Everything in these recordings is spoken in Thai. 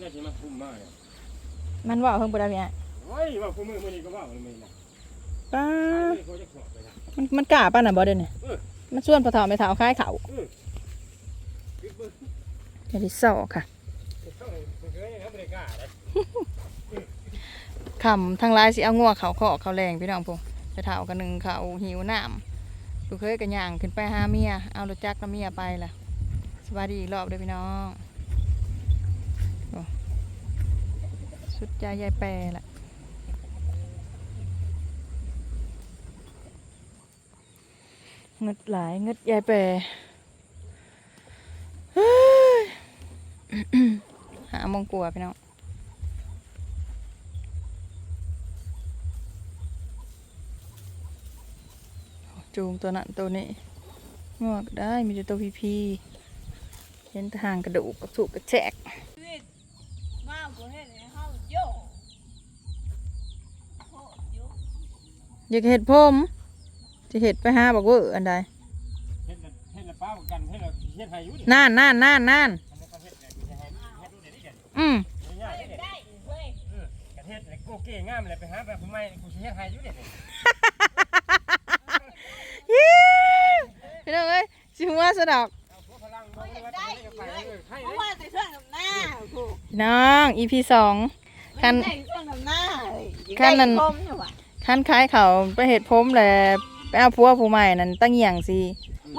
น่าจะมาคุมมากเลยมันว่าเพิ่งบ่ได้พี่อะโอ้ยว่าคุมมือมือนี้ก็ว่ามือนี้นะป้าเขาจะขอไปนะ มันมันกล้าป่ะน่ะบ่เด้เนี่ยเออ มันส่วนพอเฒ่าไม่เฒ่าคล้ายเขาบิ๊กเบิ้ลอย่าได้ซอกค่ะเข้าไปเคยเขาไม่ได้กล้าเลยคำทางลายสิเอางัวเขาขอเขาแรงพี่น้องพงจะเฒ่ากันหนึ่งเขาหิวน้ำลูกเคยกันย่างขึ้นไปหาเมียเอารถจักรน้ำเมียไปล่ะสบายดีอีกรอบเด้อพี่น้อง สุดใจยายแปรแหละเงึดหลายเงึดยายแปรเฮ้ยหามงกลัวพี่น้องจูงตัวนั้นตัวนี้งอกได้มีแต่ตัวพีพีเห็นทางกระดูกกระถูกกระแจกมากกว่าเห็นในห้องโย อยากเห็ดผมจะเห็ดไปหาบอกว่าอันใดเฮ็ดละเฮ็ดละป้าประกันเฮ็ดละเฮ็ดให้อยู่ดิน่านน่านน่านน่านอันนี้ก็เฮ็ดเนี่ยจะให้ให้ดูเดี๋ยวนี้เดี๋ยวอืมนี้ง่ายเดี๋ยวนี้ได้เว้ยเออประเทศเลยกูเก่งงามเลยไปหาแบบผมไม่กูสิเฮ็ดให้อยู่เดี๋ยวนี้พี่น้องเอ้ยสิหัวสะดอกเอาพวกพลังมาเลยว่าจะให้กับไปเออให้เพเลราะยว่าแต่เครื่องทำหน้าผูกพี่น้อง EP สอง คันได้เครื่องทำหน้าคันนั้นคมอยู่ว่ะขั้นคล้ายเขาไปเห็ดผมแหละไปเอาผัวผู้ใหม่นั่นตั้งเหี่ยงสิ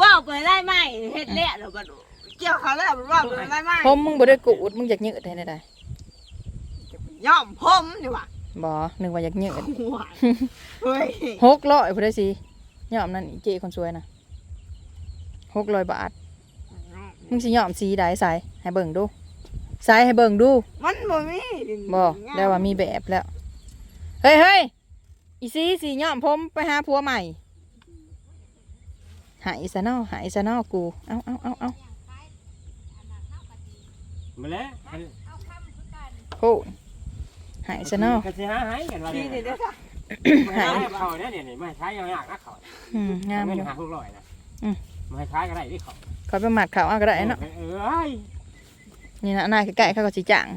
ว่าวไปได้ไหมเฮ็ดแล้วเดี๋ยวบัดเกี่ยวเขาแล้วว่าวไปได้ไหมผมมึงบ่ได้กูดมึงอยากยืดให้ได้ย่อมผมนี่ว่ะบ่นึกว่าอยากยืดหัวเฮ้ยหกร้อยพุ่นได้สิยอมนั่นอีเจคนสวยนะหกร้อยบาทมึงสิยอมสีใดใส่ให้เบิ่งดู ใส่ให้เบิ่งดูมันบ่มีบ่แล้วว่ามีแบบแล้ว เฮ้ยเฮ้ยอีซีสียอมผมไปหาผัวใหม่ หายซะเนอหายซะเนอกู เอาเอาเอาเอามาแล้วโอ้หายซะเนอก็สิหาให้กันว่าดีเนี่ยเด้อค่ะไม่ให้เขาเนี่ยเนี่ยไม่ใช้ยากๆนะเขาอืมงามเงิอนยู่ หาหกร้อยนะอืม ไม่ใช้ก็ได้ที่เขาขอไปหมัดเขาเอาก็ได้เนาะ เออเอ้ย นี่นะหน้าใกล้ๆเขาก็สิจ่าง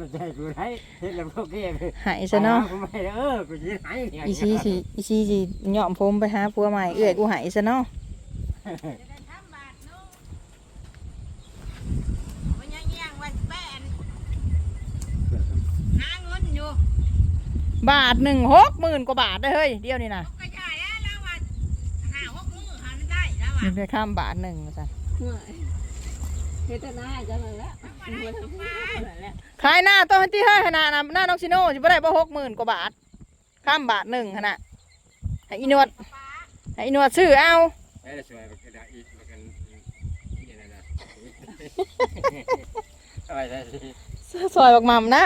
มันใจกูได้เฮ็ดแล้วพวกเกี้ยหายซะเนอกูไม่เออกูสิหายเนี่ยอีซีสิอีซีสิยอมผมไปหาผัวใหม่เอื้อยกูหายซะเนอมันยังยังวันแป้นหาเงินอยู่บาทหนึ่งหกหมื่นกว่าบาทได้อเฮ้ยเดียวนี่นะก็ใช่แล้วแล้วว่าหาหกมือหาไม่ได้แล้วอะนี่ได้ข้ามบาทหนึ่งจ้ะ เฮ็ดหน้าจะมาแล้วมันทำแล้วขายหน้าต้นที่เฮ้ยขนาดนะหน้าน้องชิโน่จะไม่ได้บ่หกหมื่นกว่าบาท ข้ามบาทหนึ่งขนาดให้อีนวดให้อีนวดซื้อเอาได้สวยก็ได้อีกแล้วกันนี่นะนะอะไรได้สิซอยบักหม่ำนะ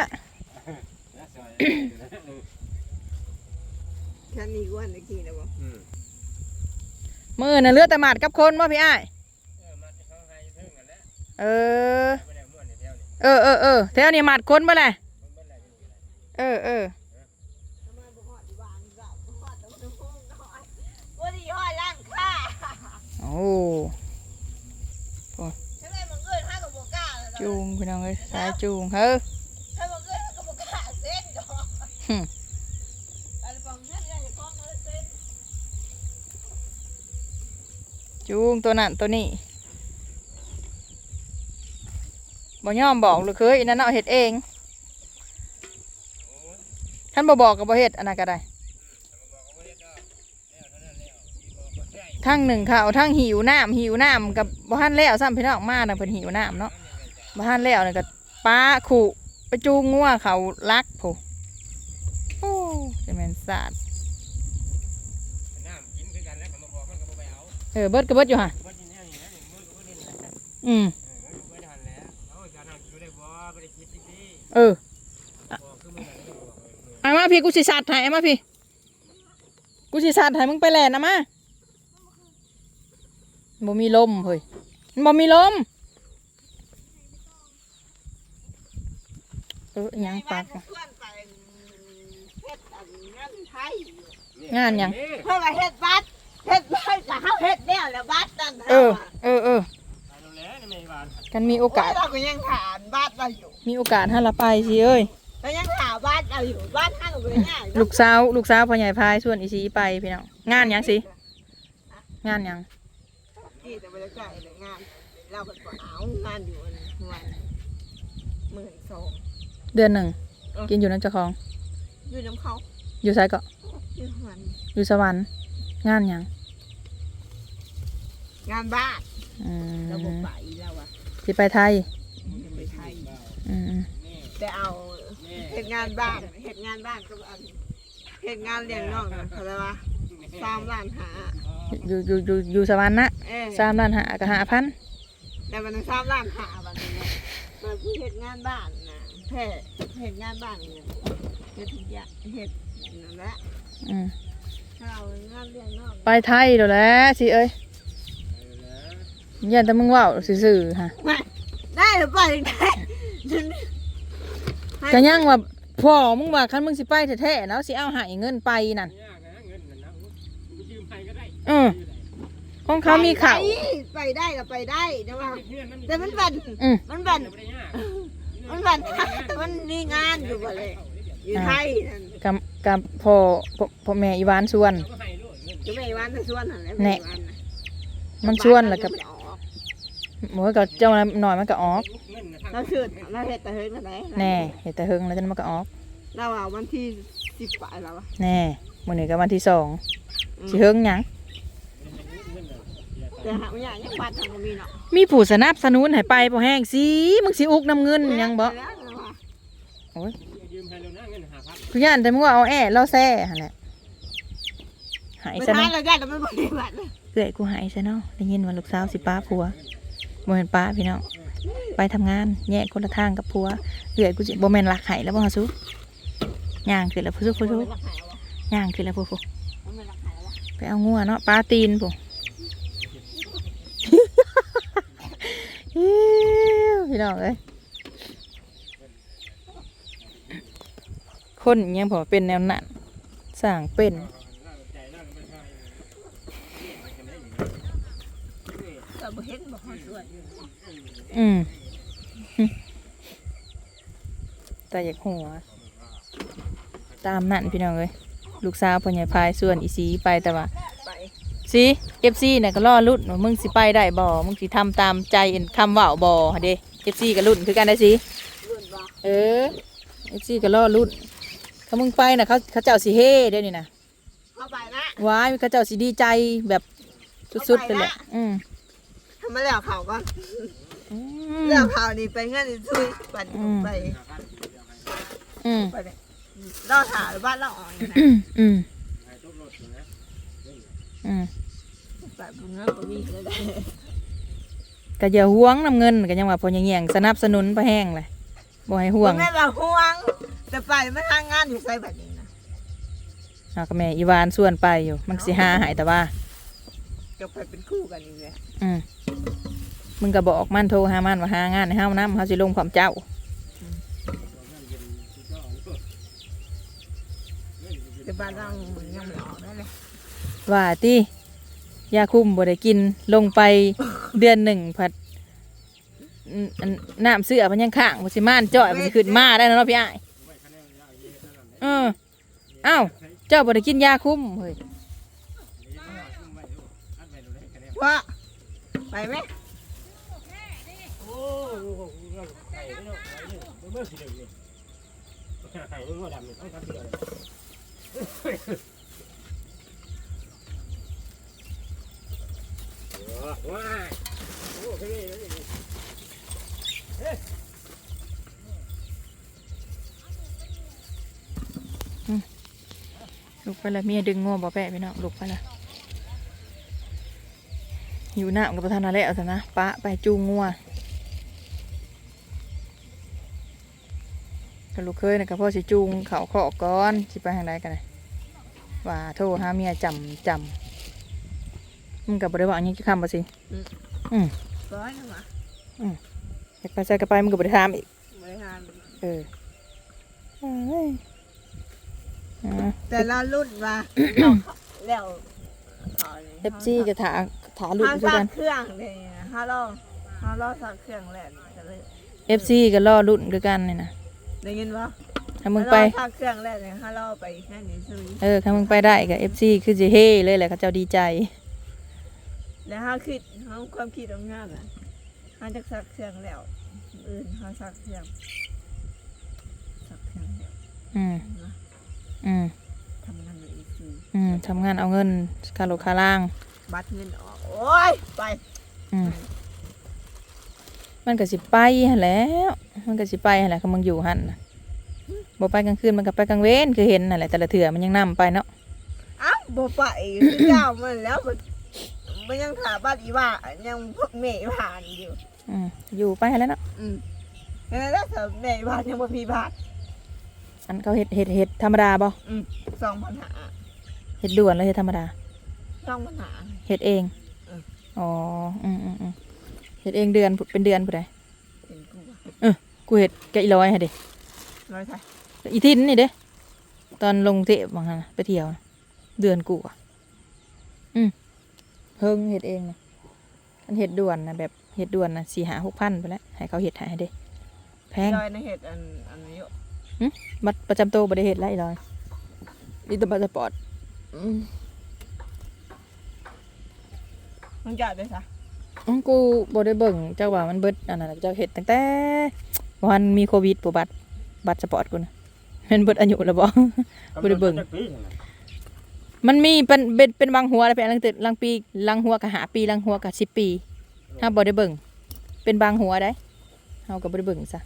สวยแค่นี้วันตะกี้นะบ่อืมมือน่ะเหลือแต่หมาดกับคนว่าพี่อ้าย เออไม่ได้ม่วนในแถวนี้เออเออเออแถวนี้หมาดคนบ่แหละมันเป็นอะไรไม่รู้เออเออว่าดีห้อยล่างค่าโอ้ทำไมมึงเกินห้ากับโบก้าเลยจูงพี่น้องเอ้ยสายจูงเฮ้ยถ้ามึงเกินห้ากับโบก้าเส้นก่อนหึอันฟังเส้นเนี่ยจะคล้องเลยเส้นจูงตัวนั้นตัวนี้ บ่ยอมบอกเลยเคยอันนั้นเอาเฮ็ดเองท่านบ่บอกกับบ่เฮ็ดอันนั้นก็ได้ทั้งหนึ่งข้าวทั้งหิวน้ำหิวน้ำกับบ้านแล้วซ้ำพี่น้องมาน่ะเพิ่นหิวน้ำเนาะบ้านแล้วนี่ก็ป้าขู่ไปจูงงัวเขาลักผู้โอ้จะแม่นสาดน้ำกินคือกันแล้วเขามาบอกมันก็บ่ไปเอาเออเบิดก็เบิดอยู่ห่ะบ่กินแน่นี่นะนี่มือก็บ่ได้นะอืม เออๆบอกคือมึงน่ะบ่บอกเออเอามาพี่กูสิสาดให้เอามาพี่ กูสิสาดให้มึงไปแล่นนะมาบ่มีลมเฮ้ยมันบ่มีลม เอออิหยังปากเพื่อนไปเฮ็ดอันงานไทยงานหยังเพื่อนมาเฮ็ดบัตรเฮ็ดบัตรกับเขาเฮ็ดแล้วแล้วบัตรนั่นเออเออเออ กันมีโอกาส เราก็ยังถามบ้านเราอยู่มีโอกาสให้เราไปสิเอ้ย เรายังถามบ้านเราอยู่บ้านห้างกับเบอร์ง่ายลูกสาวลูกสาวพ่อใหญ่พายส่วนอีสีไปพี่น้องงานหยังสิงานหยังที่แต่ไม่ได้จ่ายเลยงาน เราเป็นคนเอางานอยู่วันวันหมื่นสอง เดือนหนึ่งเออ กินอยู่นั่นเจ้าของ อยู่น้ำเขาอยู่ไสก็อยู่วันอยู่สวรรค์งานหยังงานบ้าน อืมเราบอกไปแล้วอะสิไปไทยจะไปไทย อืมแต่เอาเหตุงานบ้านเหตุงานบ้านก็อันเหตุงานเลี้ยงน้องนะเขาเรียกว่าสามล้านหาอยู่อยู่อยู่อยู่สวรรค์นะเออสามล้านหากับหาพันแต่มันสามล้านหาบันนี้นะมันคือเหตุงานบ้านนะแค่เหตุงานบ้านเนี่ยเหตุทุกอย่างเหตุนั่นแหละอืมถ้าเอางานเลี้ยงน้องไปไทยเดี๋ยวแหล้วสิเอ้ย ยันแต่มึงเว่าซื่อๆฮะไม่ได้หรือไปถึงได้ก็ยังว่าพ่อมึงว่าคันมึงสิไปแท้ๆแล้วสิเอาใหายเงินไปนั่นยากนะเงินนั่นนะกูยืมใครก็ได้เออของเขามีข่าวไปได้ก็ไปได้นะว่าเพื่อนมันแต่มันบันอืมมันบันไม่ได้ยากมันบันมันมีงานอยู่บ่เลยอยู่ไทยนั่นกับกับพ่อพ่อพ่อแม่อีหวานส่วนก็ให้ลูกเงินจะไม่วันทั้งส่วนนั่นแหละแน่ไม่วันน่ะมันส่วนแล้วกับ บ้าเรายังไม่ออกหมูก็เจ้าหน่อยมันก็ออกเงินนะเราชื่อเราเห็ดแต่เฮ้ยมาไหนแน่เห็นแต่เฮิงแล้วจังมันก็ออกเราเอาวันที่สิบปลายแล้วอะแน่มื้อนี้ก็วันที่สองสิเฮิงหยังแต่หาไม่อยากยังบัตรทางก็มีเนาะมีผู้สนับสนุนให้ไปบ่แห้งสิมึงสิอุกน้ำเงินหยังบ่แล้วนะว่าโอ้ยยืมให้เรานะเงินหาพันกูย่านแต่มึงว่าเอาแอ้เราแซ่หั่นแหละหายไปซะทาเนาะนเราได้แต่ไม่บริบัติเอื้อยกูหายซะเนาะได้ยินว่าลูกสาวสิป้าผัว บ่แม่นป้าพี่น้องไปทำงานแยกคนละทางกับผัวเอื้อกูสิบ่แม่นรักไห้แล้วบ่ฮะซุย่างขึ้นแล้วผู้ซุผู้ซุมันไม่รักหายวะย่างขึ้นแล้วผู้ผู้ไปเอางัวเนาะปลาตีนผู้อิ๊วพี่น้องเอ้ยคนอิหยังพอเป็นแนวนั้นสร้างเป็น แต่บ่เห็นบ่ค่ อยสวยอยู่อืมแต่อยากหัว ตามนั่นพี่น้องเอ้ยลูกสาวพ่อใหญ่พายส่วนอีสีไปแต่ว่าไปสิเอฟซีน่ะก็รอรุ่นว่ามึงสิไปได้บ่มึงสิทำตามใจเอ็นคำเว่าบ่เด้เอฟซีก็รุ่นคือกันได้สิรุ่นบ่เออเอฟซีก็รอรุ่นถ้ามึงไปน่ะเขาเขาเจ้าสิเฮ่เด้นี่นะเข้าไปนะว้ายเขาเจ้าสิดีใจแบบสุดๆไปเลยอืม ทำมาแล้วเขาก็อืเรื่องมเขานี่ไปเงินซุยปั่นอืมไปอืมไปเลยเราถามบ้านเราอ่อนนะอืมอืมอืมแบบบุญเงินบ่มีเลยได้ก็อย่าห่วงน้ำเงินก็ยังว่าพอยังแย่งสนับสนุนไปแห้งเลยบ่ให้ห่วงแม่เราห่วง แต่ไปไม่ทางงานอยู่ใส่แบบนี้นะเอาก็แม่อีวานส่วนไปอยู่ มันสิหาหายแต่ว่าจะไปเป็นคู่กันอีกเลยอืม มึงก็บอกมันโทรหามันว่าหางานให้เฮานำเฮาสิลงความเจ้าแต่บ้านเรายังไม่ออกได้เลยว่าติยาคุมบ่ได้กินลงไปเดือนหนึ่งผัดอืมอันน้ำเสื้อมันยังข้างบ่สิม่านจ่อยมันสิขึ้นมาได้เนาะพี่อ้ายเออเอ้าเจ้าบ่ได้กินยาคุมเฮ้ยว่า ไปไหมโอ้ไข่ไม่ต้องไข่เนี่ยเมื่อสิเดี๋ยวนี้ไข่เมื่อดำเนี่ยต้องทำเดียวว้าโอ้เฮ้ยลุกไปและเมียดึงงัวบ่แปะพี่น้องลุกไปและ อยู่น้ำกับประธานอะไรเอาซะนะปะไปจูงงัวกับลูกเคยนะกับพ่อสิจูงเขาขอก่อนสิไปทางใดกันเลยว่าโทรหาเมียจำจำมึงกับบริวารยังจะคำบ่สิร้อยหนึงอะอยากไปใส่กระไปมึงกับบริถามอีกบริหารเออเอ้ยอ่าแต่เรารุ่นมาแล้วเขาเอฟซีจะถา ถาลุดทางด้วยปากักนเครื่องเลยนะฮัลโหลเขารอสักเครื่องแหละกันเลย FC ก็รอรุ่นคือกันนี่นะได้ยินปะถ้ามึงไปสักเครื่องแรกเนี่ยเขารอไปแค่นี้ซื้อเออถ้ามึงไปได้ก็ FC คือสิเฮ่เลยแหละเขาเจ้าดีใจ แล้วเขาคิดเขาความคิดของงานอะเขาจะสักเครื่องแล้วอื่นเขาสักเครื่องสักเครื่องแล้วอืมนะอืมทำงานเลยอีกซื้ออืมทำงานเอาเงินค่ารถค่าล่าง บัตรเงินอ อกโอ้ยไปอืมมันก็สิไปหั่นแหล้ว มันก็สิไปหั่นแหละคือมึงอยู่หั่นน่ะบ่ไปกลางคืนมันก็ไปกลางเว้นคือเห็นนั่นแหละแต่ละเถื่อมันยังนํไปเนาะ เอ้าบ่ไปเจ้ามันแล้วมันมันยังถามบัตรอีว่ายังเมย์ผ่านอยู่ อืมอยู่ไปหั่นแหล้วเนาะ อืมแล้วถ้าเกิดเมย์ผ่านยังบ่มีบัตรอันเขาเฮ็ดเฮ็ดเฮ็ดธรรมดาบ่อืมสองปัญหาเฮ็ดด่วนแล้วเฮ็ดธรรมดาสองปัญหาเฮ็ดเองเอออ๋อ อืมอืมอืมเฮ็ดเองเดือนเป็นเดือนผู้ใดเป็นกูว่ากูเฮ็ดแกะอีร้อยให้เด้ร้อยไทยอีทินนี่เด้ ตอนลงเทพบางครั้งน่ะไปเที่ยวน่ะเดือนกูอะอืมเฮิงเฮ็ดเองนะอันเฮ็ดด่วนนะแบบเฮ็ดด่วนนะสี่หาหกพันไปแล้วให้เขาเฮ็ดให้เด้ แพงร้อยในเหตุอันอันนี้อยู่บัตรประจำตัวบ่ได้เฮ็ดแล้วอีร้อยอีแตบัตรสปอร์ตอืม มึงจ่ายไปซะอืมกูบ่ได้เบิ่งเจ้าว่ามันเบิดอันนั้นน่ะเจ้าเฮ็ดตั้งแต่วันมีโควิดปุ๊บัตรบัตรสปอร์ตกูนะมันเบิดอายุแล้วบ่ บ่ได้เบิ่งจักปีนั่นน่ะมันมีเป็นเป็นเป็นบางหัวแล้วเป็นลังติดลังปีลังหัวกับหาปีลังหัวกับสิบปีถ้าบ่ได้เบิ่งเป็นบางหัวได้เฮาก็บ่ได้เบิ่งซะ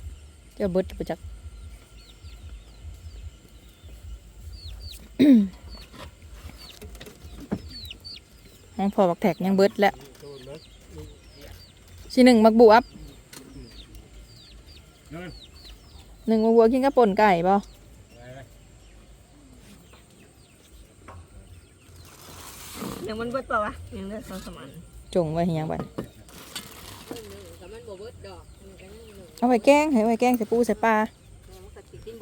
เจ้าเบิดบ่จัก ห้องพอบักแท็กยังเบิดแล้วโดนเบิดสิหนึ่งมักบวบเงินหนึ่งมักบวบกินกับป่นไก่บ่ไปไปเดี๋ยวมันเบิดเปล่าวะยังเหลือสองสามอันจงไว้ให้หยังบัดแต่มันบ่เบิดดอกมันก็ยังหนึ่งเอาไว้แกงให้ไว้แกงใส่ปูใส่ปลามันก็สิกิน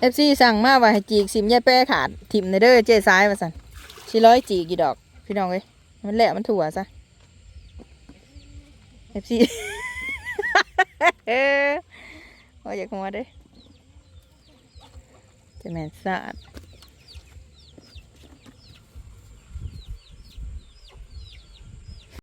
เอฟซีสั่งมาว่าให้จีกสิมยาแป้ขาดถิ่มในเด้อเจ๊ซ้ายมาสั่นชิร้อยจีกี่ดอก พี่น้องเอ้ยมันแหละมันถั่วซะเอฟซีเอออยากหัวเด้จะแมนสาด